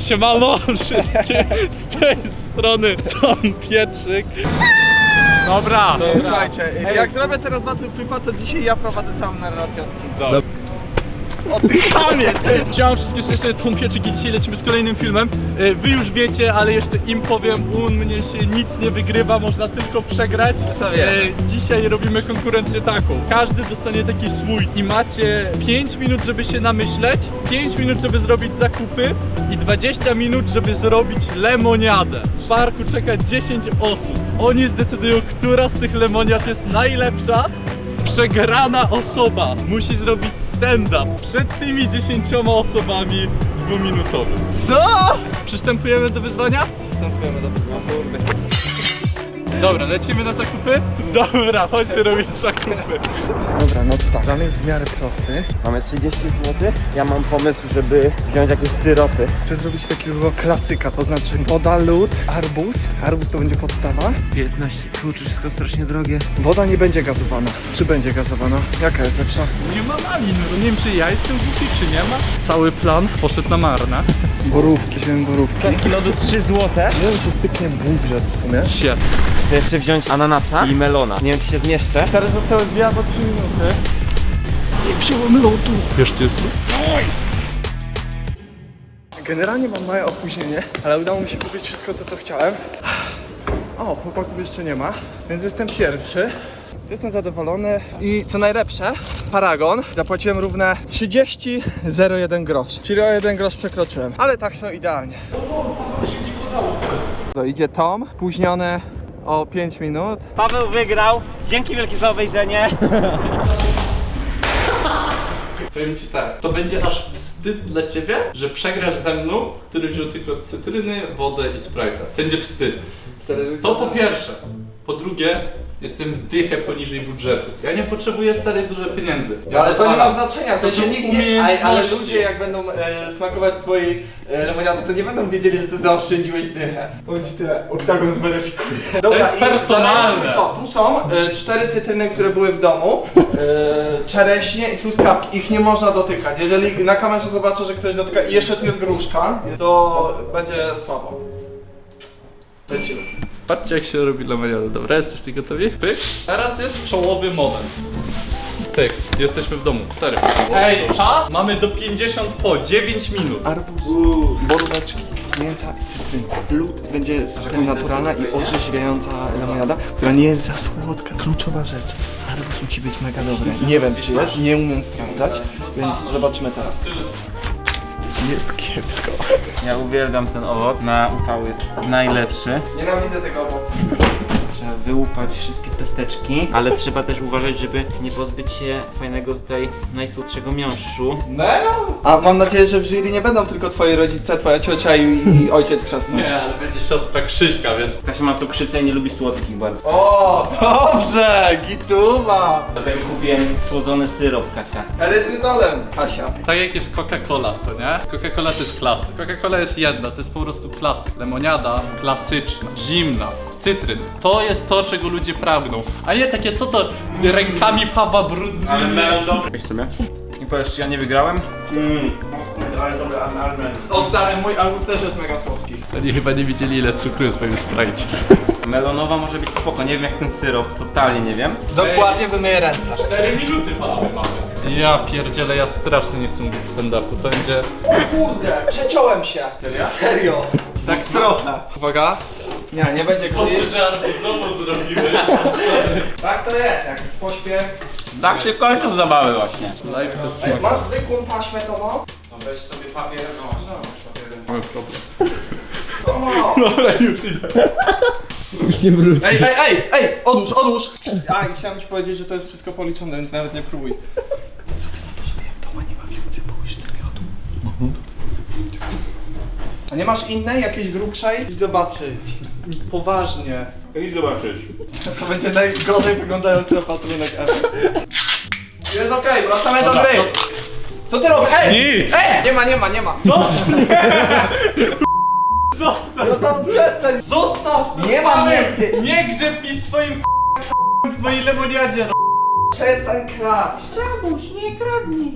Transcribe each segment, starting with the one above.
Siemano wszystkie z tej strony Tom Pietrzyk. Dobra, dobra. Słuchajcie, jak zrobię teraz Battle Flipa, to dzisiaj ja prowadzę całą narrację odcinka. Dobra. O ty chamie! Chciałem wszystkie serdecznie Tom Pietrzyk i dzisiaj lecimy z kolejnym filmem. E, Wy już wiecie, ale jeszcze im powiem, u mnie się nic nie wygrywa, można tylko przegrać. To wiem. E, Dzisiaj robimy konkurencję taką. Każdy dostanie taki swój i macie 5 minut, żeby się namyśleć, 5 minut, żeby zrobić zakupy i 20 minut, żeby zrobić lemoniadę. W parku czeka 10 osób. Oni zdecydują, która z tych lemoniad jest najlepsza. Przegrana osoba musi zrobić stand-up przed tymi 10 osobami dwuminutowym. Co? Przystępujemy do wyzwania? Przystępujemy do wyzwania. Dobra, lecimy na zakupy? Dobra, chodźmy robić zakupy. Dobra, no to tak. Plan jest w miarę prosty. Mamy 30 zł. Ja mam pomysł, żeby wziąć jakieś syropy. Chcę zrobić takiego klasyka, to znaczy woda, lód, arbuz. Arbuz to będzie podstawa. 15, kurczę, wszystko strasznie drogie. Woda nie będzie gazowana. Czy będzie gazowana? Jaka jest lepsza? Nie ma malin, no nie wiem czy ja jestem głupi, czy nie ma. Cały plan poszedł na marne. Borówki, wziąłem borówki. Lodu 3 zł. Nie wiem, czy styknie budżet w sumie. Shit. Chcę jeszcze wziąć ananasa i melona. Nie wiem, czy się zmieszczę. Teraz zostały dwie albo trzy minuty. Nie wziąłem lodu. Wiesz, gdzie jest lód? Generalnie mam małe opóźnienie, ale udało mi się kupić wszystko to, co chciałem. O, chłopaków jeszcze nie ma, więc jestem pierwszy. Jestem zadowolony i co najlepsze, Paragon zapłaciłem równe 30,01 grosz. Czyli o 1 grosz przekroczyłem, ale tak to idealnie. To idzie Tom, spóźniony o 5 minut. Paweł wygrał. Dzięki wielkie za obejrzenie. Powiem ci tak, to będzie aż wstyd dla ciebie, że przegrasz ze mną, który wziął tylko cytryny, wodę i sprite'a. Będzie wstyd. To po pierwsze. Po drugie, jestem dychę poniżej budżetu. Ja nie potrzebuję starych dużo pieniędzy. Ja Ale to nie ma odpalam. znaczenia, w To sensie są nikt nie, ale, ale umiejętności. ludzie jak będą e, smakować twojej e, lemoniady, to nie będą wiedzieli, że ty zaoszczędziłeś dychę. Powiem ci tyle, Oktagon zweryfikuje. Dobra, jest i personalne. zaraz To, tu są e, cztery cytryny, które były w domu, e, czereśnie i truskawki, ich nie można dotykać. Jeżeli na kamerze zobaczę, że ktoś dotyka i jeszcze tu jest gruszka, to będzie słabo. Lecimy. Patrzcie jak się robi lemoniadę. Dobra, jesteście gotowi? Pyk. Teraz jest czołowy moment. Pyk. Jesteśmy w domu. Serio. Ej, czas? Mamy do 50 po 9 minut. Arbuz, boróweczki, mięta i cytryna. Lód będzie super naturalna i orzeźwiająca lemoniada, która nie jest za słodka. Kluczowa rzecz. Arbuz musi być mega dobry. Nie wiem czy jest, nie umiem sprawdzać, więc zobaczymy teraz. Jest kiepsko. Ja uwielbiam ten owoc. Na upał jest najlepszy. Nienawidzę tego owocu. Trzeba wyłupać wszystkie pesteczki, ale trzeba też uważać, żeby nie pozbyć się fajnego tutaj najsłodszego miąższu. A mam nadzieję, że w jury nie będą tylko twoi rodzice, twoja ciocia i, i ojciec chrzestny. Nie, ale będzie siostra Krzyśka, więc Kasia ma cukrzycę i nie lubi słodkich bardzo. O, dobrze, gituba. Dlatego kupiłem słodzony syrop, Kasia. Erytrydolem, Kasia. tak jak jest Coca-Cola, co nie? Coca-Cola to jest klasyk. Coca-Cola jest jedna, to jest po prostu klasyk. Lemoniada klasyczna, zimna, z cytryn. To jest to, czego ludzie pragną. A nie takie, co to rękami Pawła brudnymi. Weź sobie. I powiesz, czy ja nie wygrałem? Mm. O stary, mój albus też jest mega słodki. Oni chyba nie widzieli ile cukru jest w moim sprite. Melonowa może być spoko, nie wiem jak ten syrop, totalnie nie wiem. Dokładnie wymyję ręce. 4 minuty panowie mamy. Ja pierdzielę, ja strasznie nie chcę mówić stand-upu. To będzie... Kurde, przeciąłem się. Serio? Serio. Tak trochę. Uwaga. Nie, nie będzie Dobrze, koniec. że arbuzowo zrobimy. Tak to jest, jak jest pośpiech. Tak się kończą zabawy właśnie. Live to Ej, masz zwykłą taśmę to no? Weź sobie papier, no, masz papier. To no. Dobra, już idę. Ej, ej, ej, ej, odłóż, odłóż. A, i chciałem ci powiedzieć, że to jest wszystko policzone, więc nawet nie próbuj. Co ty na to, żeby jak doma nie ma więcej położyć zamiotu? A nie masz innej, jakiejś grubszej? Idź zobaczyć. Poważnie. Idź zobaczyć. To będzie najgorzej wyglądający opatrunek ever. Jest okej, wracamy do gry. Co ty robisz? Ej! Nic! Ej! Nie ma, nie ma, nie ma. Zostaw! Zostaw! No to przestań. Zostaw! to, Nie ma Paweł! nie. Nie grzeb mi swoim k***em w mojej lemoniadzie! Przestań kraść. Rabuś, nie kradnij.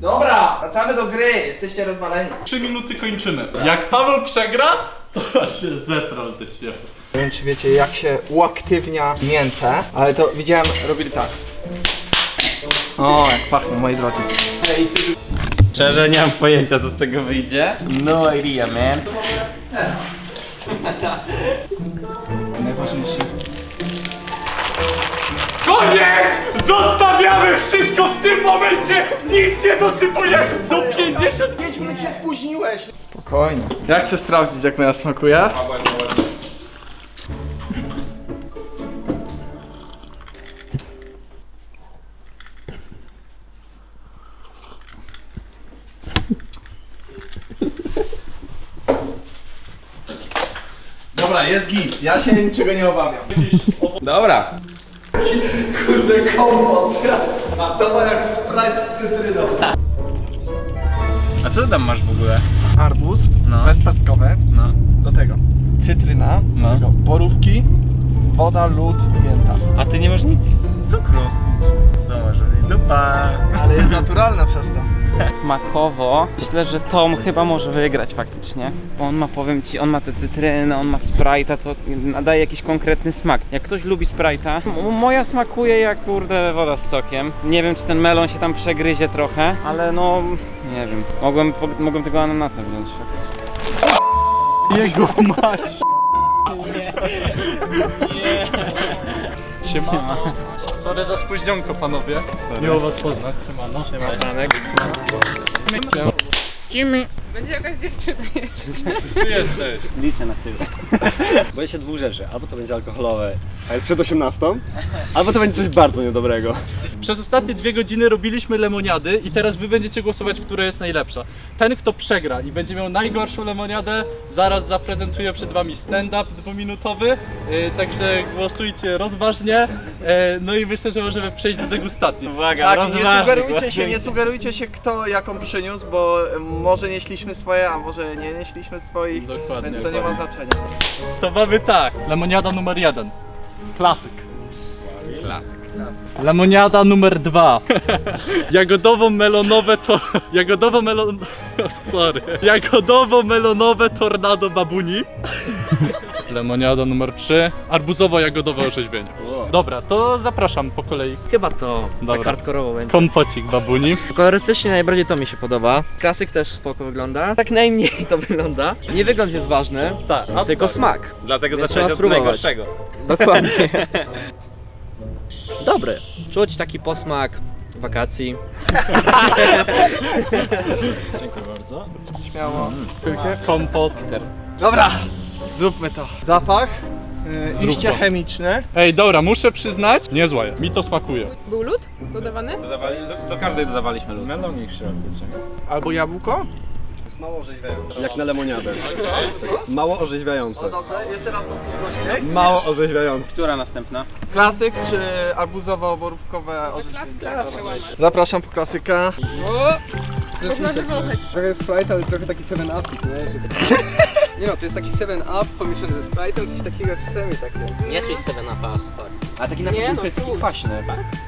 Dobra, wracamy do gry, jesteście rozwaleni. 3 minuty kończymy. Jak Paweł przegra, to się zesrał ze śmiechu. Nie wiem czy wiecie jak się uaktywnia miętę, ale to widziałem, robili tak. O, jak pachną moi drodzy. Szczerze nie mam pojęcia co z tego wyjdzie. No idea man. Najważniejszy. Koniec! Zostawiamy wszystko w tym momencie! Nic nie dosypujemy! Do 55 minut się spóźniłeś. Spokojnie. Ja chcę sprawdzić jak moja smakuje. Dobra, jest git. Ja się niczego nie obawiam. Dobra. Kurde, kompot. A to ma jak Sprite z cytryną. A co ty tam masz w ogóle? Arbuz, No. bezpestkowe. No. Do tego cytryna, No. do tego borówki, woda, lód i mięta. A ty nie masz nic cukru. No może być dupa. Ale jest naturalna przez to. Smakowo myślę, że Tom chyba może wygrać faktycznie. Bo on ma, powiem ci, on ma te cytryny, on ma Sprite'a, to nadaje jakiś konkretny smak. Jak ktoś lubi Sprite'a, moja smakuje jak kurde woda z sokiem. Nie wiem czy ten melon się tam przegryzie trochę, ale no nie wiem. Mogłem, mogłem tego ananasa wziąć faktycznie. Jego mać! Siemano. Sorry za spóźnionko panowie. Miło was poznać. Siemano. Będzie jakaś dziewczyna jeszcze. Ty jesteś. Liczę na ciebie. Boję się dwóch rzeczy. Albo to będzie alkoholowe, a jest przed 18, albo to będzie coś bardzo niedobrego. Przez ostatnie dwie godziny robiliśmy lemoniady i teraz wy będziecie głosować, która jest najlepsza. Ten, kto przegra i będzie miał najgorszą lemoniadę, zaraz zaprezentuje przed wami stand-up dwuminutowy, yy, także głosujcie rozważnie. Yy, no i myślę, że możemy przejść do degustacji. Uwaga, Tak, nie rozważnie sugerujcie się, nie sugerujcie się kto jaką przyniósł, bo może nieśliśmy swoje, a może nie nieśliśmy swoich, Dokładnie, więc to nie ma znaczenia. To mamy tak, lemoniada numer jeden. Klasyk. Klasyk. Lemoniada numer dwa. Jagodowo-melonowe to... Jagodowo-melon... Sorry. Jagodowo-melonowe tornado babuni. Lemoniada numer trzy. Arbuzowo-jagodowe orzeźwienie. Dobra, to zapraszam po kolei. Chyba to, Dobra. tak hardkorowo będzie. Kompocik babuni. Kolorystycznie najbardziej to mi się podoba. Klasyk też spoko wygląda. Tak najmniej to wygląda. Nie wygląd jest ważny, Tak, a tylko smak? Dlatego Więc zacząłeś trzeba od spróbować. najgorszego. Dokładnie. Dobry. Czuć taki posmak wakacji. Śmiało. Kompot. Dobra, zróbmy to. Zapach, yy, Zrób iście to. chemiczne. Ej, dobra, muszę przyznać, niezła jest. Mi to smakuje. Był lód dodawany? Dodawali, do, do każdej dodawaliśmy lód. Melonnik w środku, Albo jabłko. jest mało orzeźwiające. Jak na lemoniadę. Mało orzeźwiające. dobrze, jeszcze raz powtórz Mało orzeźwiające. Która następna? Klasyk czy arbuzowo-borówkowe orzeźwienie? Zapraszam po klasyka. O! Można wywąchać. Trochę Sprite, ale trochę taki 7-up, nie? Nie no, to jest taki 7-up pomieszany ze Sprite'em, coś takiego z semi takie. Nie czuć sobie na pas, tak. A taki na Nie, początku no, jest taki cóż. kwaśny.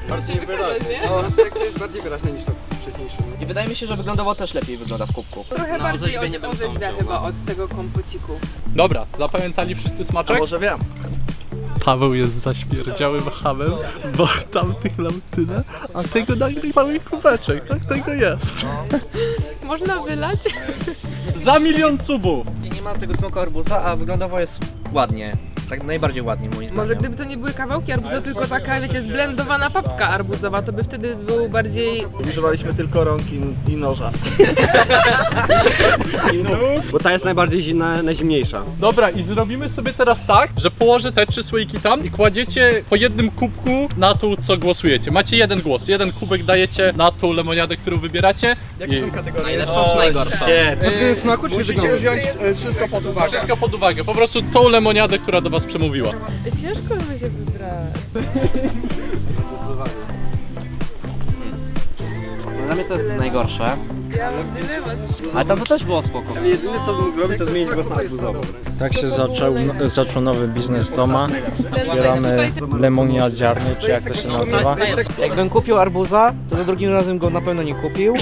Bardziej wyraźny. No, to jak to jest bardziej wyraźne niż to wcześniejsze. I wydaje mi się, że wyglądowo też lepiej wygląda w kubku. Trochę bardziej orze- orzeźwia chyba od tego kompociku. Dobra, zapamiętali wszyscy A smaczek? może wiem. Paweł jest zaśmierdziałym hamem, bo tamtych lam tyle, a tego nagle cały kubeczek, tak tego jest. Można wylać? Za milion subów! Nie ma tego smoku arbuza, a wyglądowo jest ładnie. Tak najbardziej ładnie moim zdaniem. Może gdyby to nie były kawałki arbuza, tylko taka, wiecie, zblendowana papka arbuzowa, to by wtedy był bardziej... Używaliśmy tylko rąk i, i noża. Bo ta jest najbardziej zimna, najzimniejsza. Dobra, i zrobimy sobie teraz tak, że położę te trzy słoiki tam i kładziecie po jednym kubku na tą, co głosujecie. Macie jeden głos, jeden kubek dajecie na tą lemoniadę, którą wybieracie. Jakie I są kategorie? Najlepszą czy najgorszą? Shit. Smaku czy Musicie wziąć e, wszystko pod uwagę. wszystko pod uwagę, po prostu tą lemoniadę, która do was przemówiła. Ciężko by się wybrać. Dla mnie to jest najgorsze. Ja mam dylemat. A tam to też było spoko. Jedyne co bym mógł zrobić to zmienić głos na arbuzową. Tak się zaczął, zaczął nowy biznes Toma. Otwieramy lemoniadziarnię, czy jak to się nazywa. Jakbym kupił arbuza, to za drugim razem go na pewno nie kupił.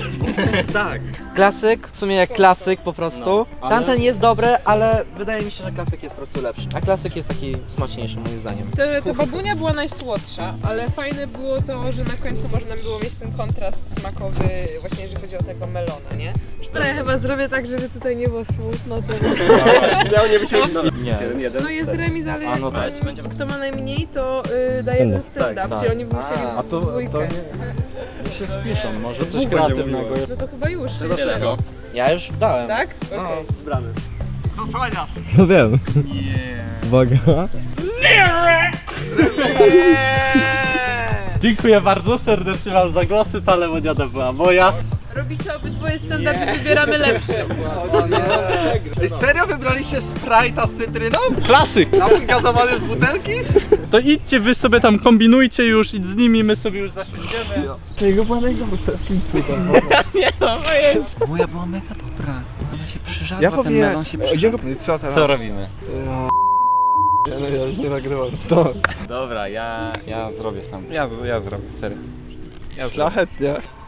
Tak. Klasyk, w sumie jak klasyk po prostu. Tamten jest dobry, ale wydaje mi się, że klasyk jest po prostu lepszy. A klasyk jest taki smaczniejszy moim zdaniem. To, ta babunia była najsłodsza, ale fajne było to, że na końcu można było mieć ten kontrast smakowy, właśnie jeżeli chodzi o tego melona, nie? Ale ja chyba zrobię tak, żeby tutaj nie było smutno. To... Miało nie być Nie. jeden, jeden. No jest remis, ale A, no tak. kto ma najmniej, to y, daje ten stand-up, Tak, tak. czyli oni by musieli A to, dwójkę. to nie, nie się spiszą, może coś będzie kreatywnego. No to chyba już, czy Wszystko. Ja już dałem. Tak? Okej. Zbrany. Zasłaniasz! No wiem. Uwaga. Dziękuję bardzo serdecznie wam za głosy, ta lemoniada była moja. Robicie obydwoje stand-upy, wybieramy lepsze. Ej, serio wybraliście Sprite'a z cytryną? Klasyk! Napój gazowany z butelki? To idźcie wy sobie tam kombinujcie już, idź z nimi, my sobie już zasiądziemy. Jego była najgorsza Moja była mega dobra. Ona się przyżarła, Ja ten powiem, melon się przyżarł. Co teraz? Co robimy? Ja, no, ja już nie nagrywam, stop. Dobra, ja, ja zrobię sam. Ja, ja zrobię, serio. Ja zrobię. Szlachetnie.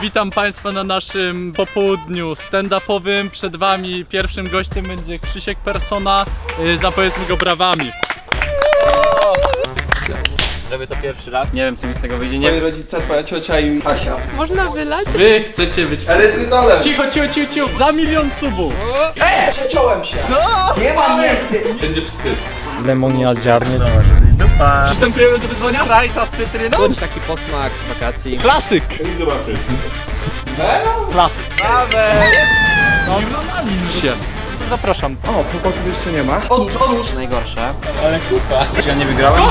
Witam Państwa na naszym popołudniu stand-upowym. Przed Wami pierwszym gościem będzie Krzysiek Persona. Yy, Zapowiedzmy go brawami. Zrobię to pierwszy raz. Nie wiem, co mi z tego wyjdzie. Nie Moi wiem. rodzice, twoja ciocia i Kasia. Można wylać? Wy chcecie być... Erytrytolem! Cicho, cicho, cicho, cicho! Za milion subów! Przeciąłem się! Co? Nie mam nie! Będzie wstyd. Lemoniadziarnię. Przystępujemy do wyzwania? Sprite'a z cytryną? Taki posmak wakacji. Klasyk! Klasyk. Się. Zapraszam. O, chłopaków jeszcze nie ma. Najgorsze. Ale kupa. Ja nie wygrałem?